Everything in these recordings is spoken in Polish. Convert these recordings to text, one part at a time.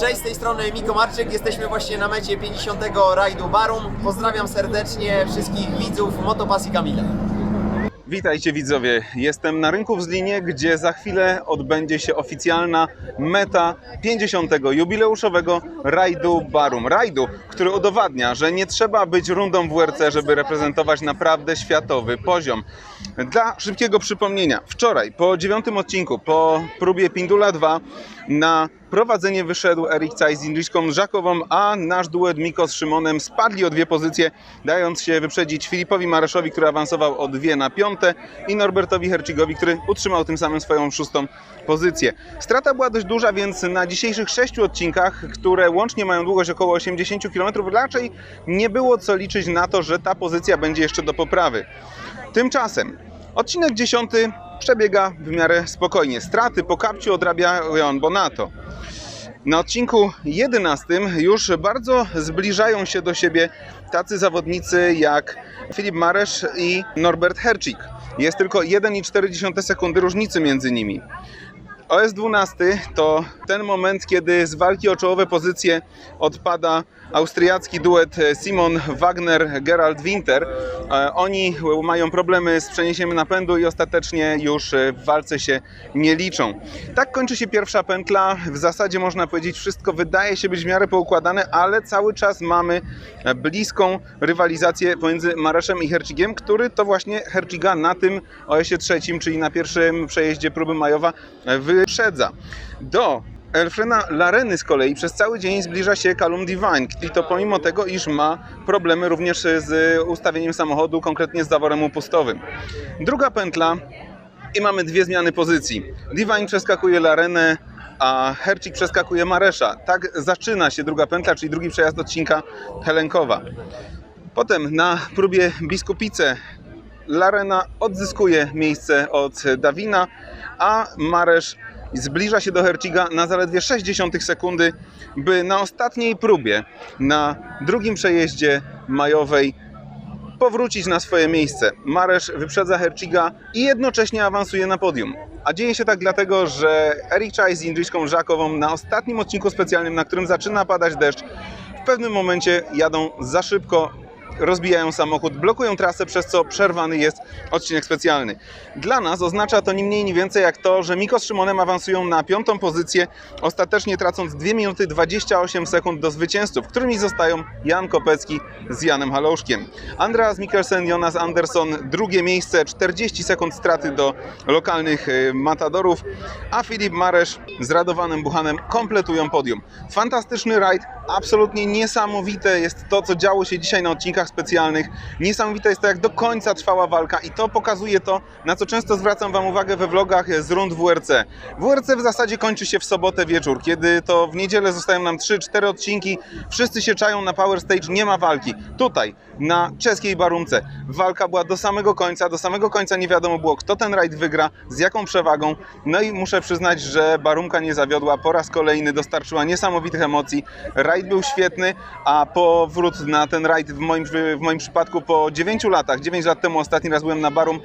Cześć, z tej strony Miko Marczyk. Jesteśmy właśnie na mecie 50. rajdu Barum. Pozdrawiam serdecznie wszystkich widzów Motopasji Kamila. Witajcie widzowie, jestem na rynku w Zlinie, gdzie za chwilę odbędzie się oficjalna meta 50. jubileuszowego rajdu Barum. Rajdu, który udowadnia, że nie trzeba być rundą w WRC, żeby reprezentować naprawdę światowy poziom. Dla szybkiego przypomnienia, wczoraj po dziewiątym odcinku, po próbie Pindula 2 na prowadzenie wyszedł Erik Caj z Indriszką Żakową, a nasz duet Miko z Szymonem spadli o dwie pozycje, dając się wyprzedzić Filipowi Mareszowi, który awansował o dwie na piąte i Norbertowi Hercigowi, który utrzymał tym samym swoją szóstą pozycję. Strata była dość duża, więc na dzisiejszych sześciu odcinkach, które łącznie mają długość około 80 km, raczej nie było co liczyć na to, że ta pozycja będzie jeszcze do poprawy. Tymczasem odcinek 10 przebiega w miarę spokojnie. Straty po kapciu odrabiają Bonato. Na odcinku 11 już bardzo zbliżają się do siebie tacy zawodnicy jak Filip Maresz i Norbert Hercik. Jest tylko 1,4 sekundy różnicy między nimi. OS-12 to ten moment, kiedy z walki o czołowe pozycje odpada austriacki duet Simon Wagner-Gerald Winter. E, Oni mają problemy z przeniesieniem napędu i ostatecznie już w walce się nie liczą. Tak kończy się pierwsza pętla. W zasadzie można powiedzieć, wszystko wydaje się być w miarę poukładane, ale cały czas mamy bliską rywalizację pomiędzy Mareszem i Hercigiem, który to właśnie Herciga na tym OS-ie trzecim, czyli na pierwszym przejeździe próby Majowa wyprzedza. Do Elfrena Lareny z kolei przez cały dzień zbliża się Calum Divine i to pomimo tego, iż ma problemy również z ustawieniem samochodu, konkretnie z zaworem upustowym. Druga pętla i mamy dwie zmiany pozycji. Divine przeskakuje Larenę, a Hercik przeskakuje Maresza. Tak zaczyna się druga pętla, czyli drugi przejazd odcinka Helenkowa. Potem na próbie Biskupice Larena odzyskuje miejsce od Dawina, a Maresz zbliża się do Herciga na zaledwie 0,6 sekundy, by na ostatniej próbie, na drugim przejeździe majowej powrócić na swoje miejsce. Maresz wyprzedza Herciga i jednocześnie awansuje na podium. A dzieje się tak dlatego, że Erik Czaj z Indriszką Żakową na ostatnim odcinku specjalnym, na którym zaczyna padać deszcz, w pewnym momencie jadą za szybko, rozbijają samochód, blokują trasę, przez co przerwany jest odcinek specjalny. Dla nas oznacza to ni mniej, ni więcej jak to, że Miko z Szymonem awansują na piątą pozycję, ostatecznie tracąc 2 minuty 28 sekund do zwycięzców, którymi zostają Jan Kopecki z Janem Halouszkiem. Andreas Mikkelsen, Jonas Andersson, drugie miejsce, 40 sekund straty do lokalnych y, matadorów, a Filip Maresz z Radowanem Buchanem kompletują podium. Fantastyczny rajd, absolutnie niesamowite jest to, co działo się dzisiaj na odcinkach specjalnych. Niesamowite jest to, jak do końca trwała walka i to pokazuje to, na co często zwracam Wam uwagę we vlogach z rund WRC. WRC w zasadzie kończy się w sobotę wieczór, kiedy to w niedzielę zostają nam 3-4 odcinki, wszyscy się czają na Power Stage, nie ma walki. Tutaj, na czeskiej Barumce, walka była do samego końca, do samego końca nie wiadomo było, kto ten rajd wygra, z jaką przewagą. No i muszę przyznać, że Barumka nie zawiodła, po raz kolejny dostarczyła niesamowitych emocji. Rajd był świetny, a powrót na ten rajd w moim, w moim przypadku po 9 latach, 9 lat temu ostatni raz byłem na Barum,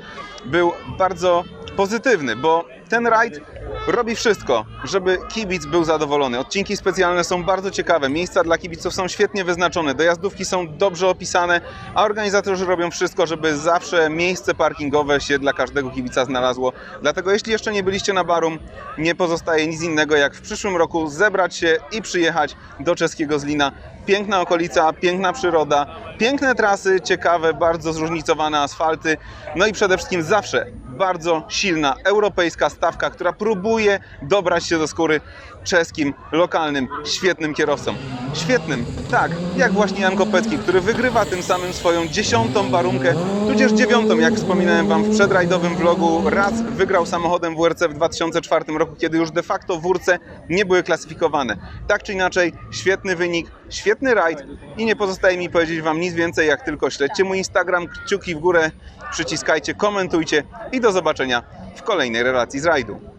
był bardzo pozytywny, bo ten rajd robi wszystko, żeby kibic był zadowolony. Odcinki specjalne są bardzo ciekawe, miejsca dla kibiców są świetnie wyznaczone, dojazdówki są dobrze opisane, a organizatorzy robią wszystko, żeby zawsze miejsce parkingowe się dla każdego kibica znalazło. Dlatego jeśli jeszcze nie byliście na Barum, nie pozostaje nic innego jak w przyszłym roku zebrać się i przyjechać do czeskiego Zlina. Piękna okolica, piękna przyroda, piękne trasy, ciekawe, bardzo zróżnicowane asfalty, no i przede wszystkim zawsze bardzo silna europejska stawka, która próbuje dobrać się do skóry czeskim, lokalnym, świetnym kierowcom. Świetnym, tak, jak właśnie Jan Kopecki, który wygrywa tym samym swoją dziesiątą barunkę, tudzież dziewiątą, jak wspominałem Wam w przedrajdowym vlogu, raz wygrał samochodem WRC w 2004 roku, kiedy już de facto WRC nie były klasyfikowane. Tak czy inaczej, świetny wynik, świetny rajd i nie pozostaje mi powiedzieć Wam nic więcej, jak tylko śledźcie mój Instagram, kciuki w górę, przyciskajcie, komentujcie i do zobaczenia w kolejnej relacji z rajdu.